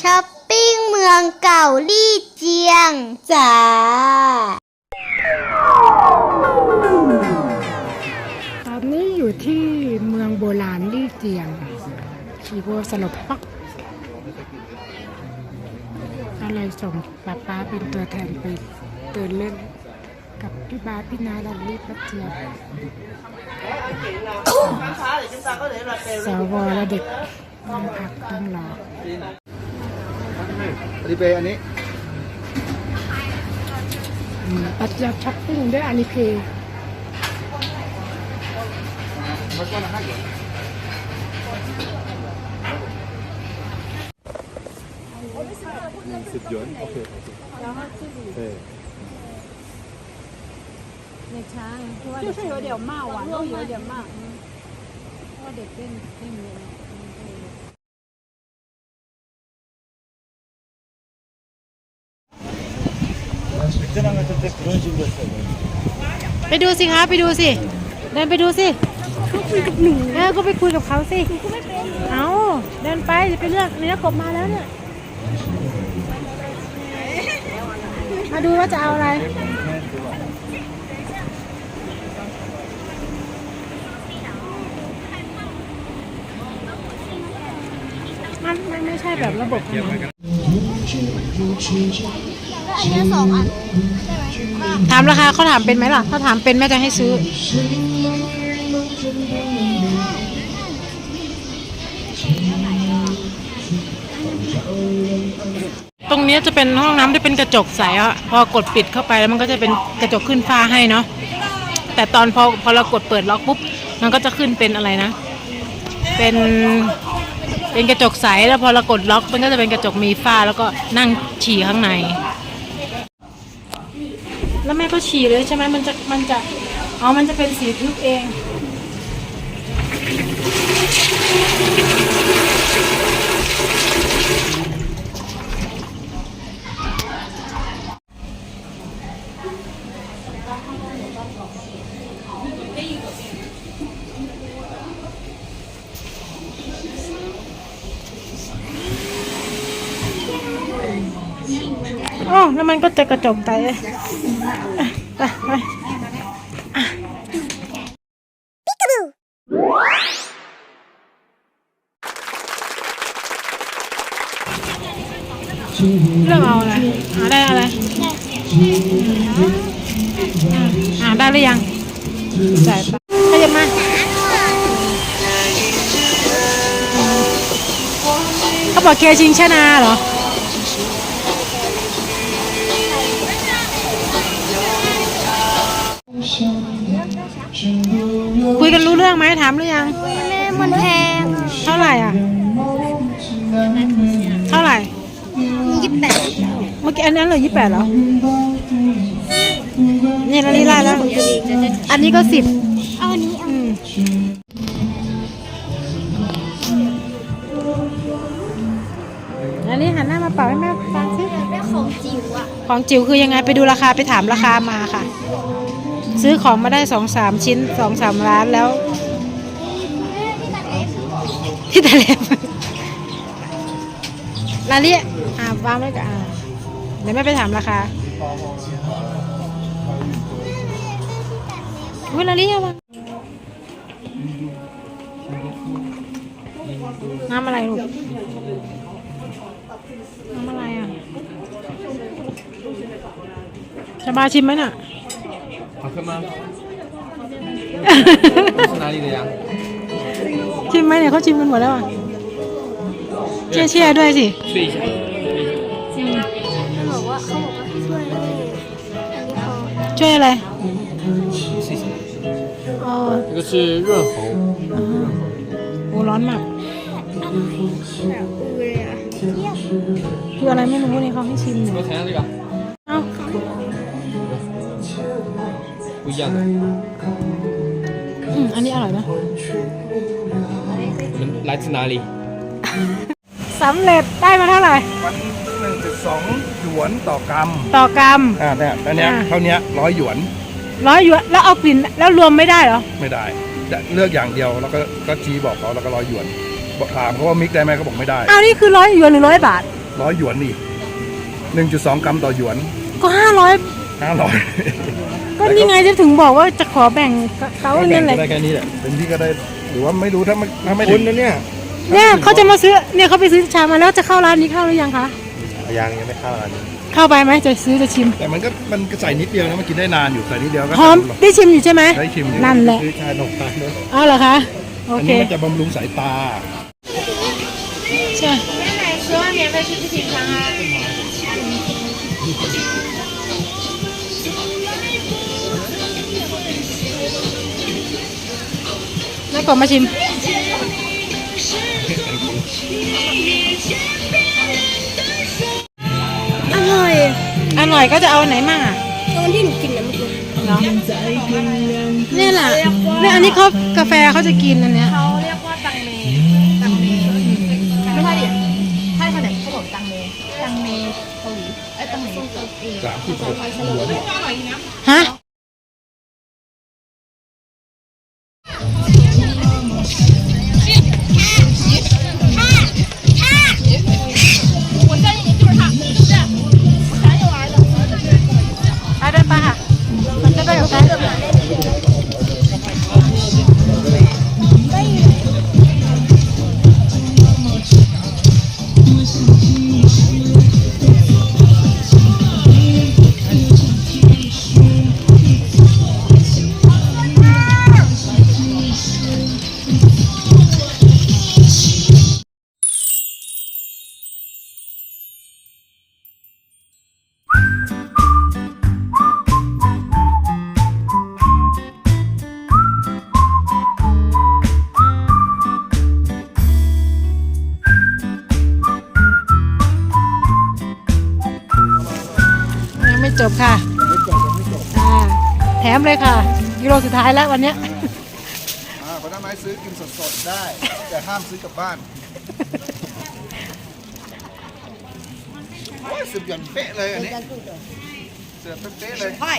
ช้อปปิ้งเมืองเก่าลี่เจียงจ้าตอนนี้อยู่ที่เมืองโบราณลี่เจียงชีโบสลบปักอะไรส่งป้าป้าเป็นตัวแทนไปเดินเล่นกับพี่บาสพี่นาดันลี่พัชเจียบสวและเด็กนั่งพักนั่งรอ ปฏิเปอันนี้ปัจจัยช็อปปิ้งด้วยอานิเพย์สิบหยวนโอเคแล้วห้าสิบเออเด็กช้างเพราะว่าเด็กเดี๋ยวเมาอะเดี๋ยวเมาเพราะว่าเด็กเล่นเล่นเยอะ 베트남 같은 데 그런 식으로 했어요 ไปดูสิคะไปดูสิ เดินไปดูสิเขาคุยกับหนูเออก็ไปคุยกับเขาสิเอาเดินไปจะไปเลือกเนื้อกบมาแล้วเนี่ย มาดูว่าจะเอาอะไร มันมันไม่ใช่แบบระบบอันนี้ อันนี้สองอันถามราคาเขาถามเป็นไหมล่ะ ถ้าถามเป็นแม่จะให้ซื้อ ตรงเนี้ยจะเป็นห้องน้ำที่เป็นกระจกใสอะพอกดปิดเข้าไปแล้วมันก็จะเป็นกระจกขึ้นฟ้าให้เนาะแต่ตอนพอพอเรากดเปิดล็อกปุ๊บมันก็จะขึ้นเป็นอะไรนะ เป็นเป็นกระจกใสแล้วพอเรากดล็อกมันก็จะเป็นกระจกมีฝ้าแล้วก็นั่งฉี่ข้างใน แล้วแม่ก็ฉี่เลยใช่ไหมมันจะมันจะอ๋อมันจะเป็นสีทึบเอง อ๋อแล้วมันก็จะกระจกใจเลยอะไปไปอะเลือกเอาอะไรหาได้อะไรหาได้หรือยังจ่ายไปขยับมาเขาบอกเคชิงชนาเหรอ คุยกันรู้เรื่องไหมถามหรือยัง แม่มันแพงเท่าไหร่อะ เท่าไหร่ ยี่สิบแปดเมื่อกี้อันนั้นเหรอยี่แปดเหรอเนี่ยนาฬิกาแล้ว อันนี้ก็สิบเอาอันนี้เอาอืมอันนี้หันหน้ามาเป่าให้แม่ฟังสิเป็นของจิ๋วอะ ของจิ๋วคือยังไงไปดูราคาไปถามราคามาค่ะ ซื้อของมาได้สองสามชิ้นสองสามล้านแล้ว ที่ตะเล็บลาลี่อ่าวางไว้กับอ่าเดี๋ยวแม่ไปถามราคาอุ้ยลาลี่เอาวาน้ำอะไรลูก น้ำอะไรอะ จะมาชิมไหมน่ะ 好喝吗？是哪里的呀？ ชิมไหมเนี่ยเขาชิมกันหมดแล้วอ่ะเชี่ยเชี่ยด้วยสิ 吹一下，吹一下。 เขาบอกว่าเขาบอกว่าให้ช่วยด้วยอันนี้เขา ช่วยอะไร 试一下。 อ๋อ 这个是润喉， โอ้ร้อนมาก เลยอ่ะ คืออะไรไม่รู้นี่เขาให้ชิมเนี่ย 我尝一下这个， ยังอืมอันนี้อร่อยไหมมันลัชนาลีสำเร็จได้มาเท่าไหร่ วันหนึ่งจุดสองหยวนต่อกรัมต่อกรัม อ่าเนี่ยตอนเนี้ยเท่านี้ร้อยหยวนร้อยหยวนแล้วเอากลิ่นแล้วรวมไม่ได้เหรอ ไม่ได้จะเลือกอย่างเดียวแล้วก็ก็ชี้บอกเขาแล้วก็ร้อยหยวนบอกถามเขาว่ามิกได้ไหมเขาบอกไม่ได้อ้าวนี่คือร้อยหยวนหรือร้อยบาท ร้อยหยวนนี่หนึ่งจุดสองกรัมต่อหยวนก็ห้าร้อย ห้าร้อยก็นี่ไงจะถึงบอกว่าจะขอแบ่งเขาเนี่ยแหละได้แค่นี้แหละเป็นพี่ก็ได้หรือว่าไม่รู้ถ้าไม่ถ้าไม่คุถึณงนะเนี่ยเนี่ยเขาจะมาซื้อเนี่ยเขาไปซื้อชามาแล้วจะเข้าร้านนี้เข้าหรือยังคะยังยังไม่เข้าร้านนี้เข้าไปไหมจะซื้อจะชิม แต่มันก็มันก็ใส่นิดเดียวนะมันกินได้นานอยู่ใส่นิดเดียวก็หอมหรอกได้ชิมอยู่ใช่ไหมได้ชิมอยู่นั่นแหละซื้อชานมตาลด้วยเอาเหรอคะโออันเคนี้มันจะบำรุงสายตาใช่แล้วก่อนมาชิม อร่อยอร่อยก็จะเอาไหนมาตอนที่หนูกินนะเมื่อกี้เนาะเนี่ยแหละเนี่ยอันนี้เขากาแฟเขาจะกินอันเนี้ยเขาเรียกว่าตังเมตังเมไม่ใช่ดิใช่ค่ะเนี่ยเขาบอกตังเมตังเมเกาหลีไอ้ยตังเมสามสิบหกหยวนฮะ ยังไม่จบค่ะอ่าแถมเลยค่ะกิโลสุดท้ายแล้ววันเนี้ย อ่าผลไม้ซื้อกินสดๆได้ แต่ห้ามซื้อกลับบ้านโอ้ยสิบหยวนเป๊ะเลยอันนี้เสือเป๊ะๆเลย I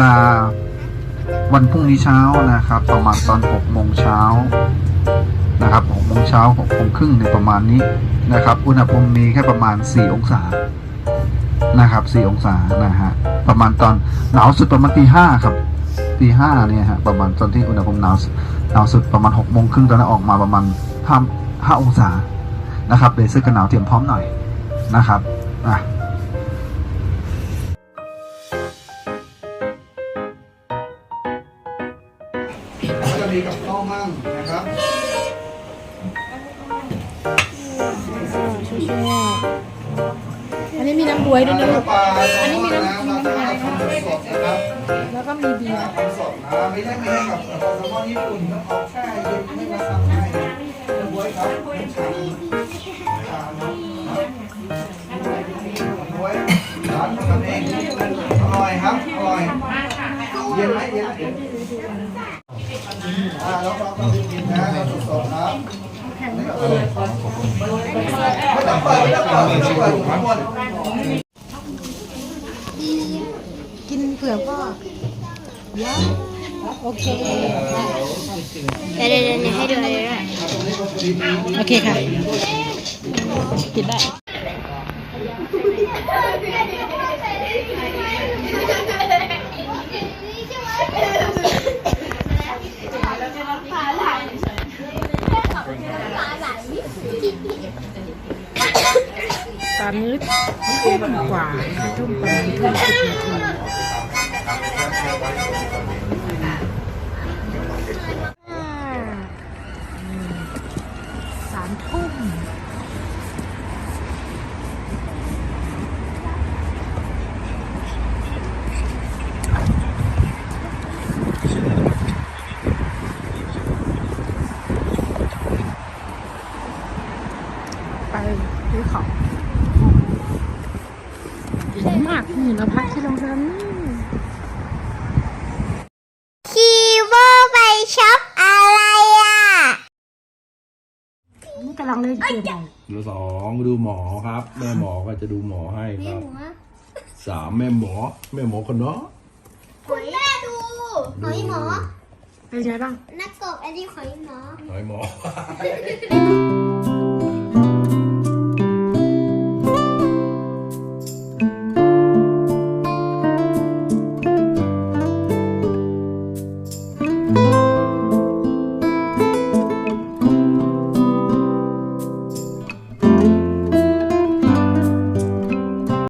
ลาวันพรุ่งนี้เช้านะครับประมาณตอน6โมงเช้านะครับ6โมงเช้า6โมงครึ่งในประมาณนี้นะครับ อุณหภูมิมีแค่ประมาณ 4 องศานะครับ 4 องศานะฮะประมาณตอนหนาวสุดประมาณตีห้าครับตีห้าเนี่ยฮะประมาณตอนที่อุณหภูมิหนาวสุดหนาวสุดประมาณ6โมงครึ่งตอนนั้นออกมาประมาณ5 5องศานะครับเลยเสื้อกันหนาวเตรียมพร้อมหน่อยนะครับอะ จะมีกับข้าวมั่งนะครับอันนี้มีน้ำบวยด้วยนะลูกปลาอันนี้มีน้ำมีน้ำสดนะครับแล้วก็มีเบียร์ทำสดนะไม่ใช่ไม่ใช่กับปลาแซลมอนญี่ปุ่นต้องเอาแช่เย็นไม่มาทำให้บวยครับชาชาเนาะบวยร้านทำเองอร่อยครับอร่อยเย็นไหมเย็นเย็น ไม่ต้องเปิดไม่ต้องเปิดไม่ต้องเปิดทั้งหมดกินเผื่อพ่อเดี๋ยวโอเคเดี๋ยวเดี๋ยวให้ดูให้ดูด้วยโอเคค่ะ กินได้ มื้อทุ่มกว่าทุ่มประมาณทุ่มสิบนาที นี่กำลังเล่นเกมอะไรดูสองดูหมอครับ แม่หมอก็จะดูหมอให้ครับสามแม่หมอ แม่หมอคนเนาะหอยแม่ดูหอยหมอเป็นไงบ้างนักกบอันนี้หอยหมอหอยหมอ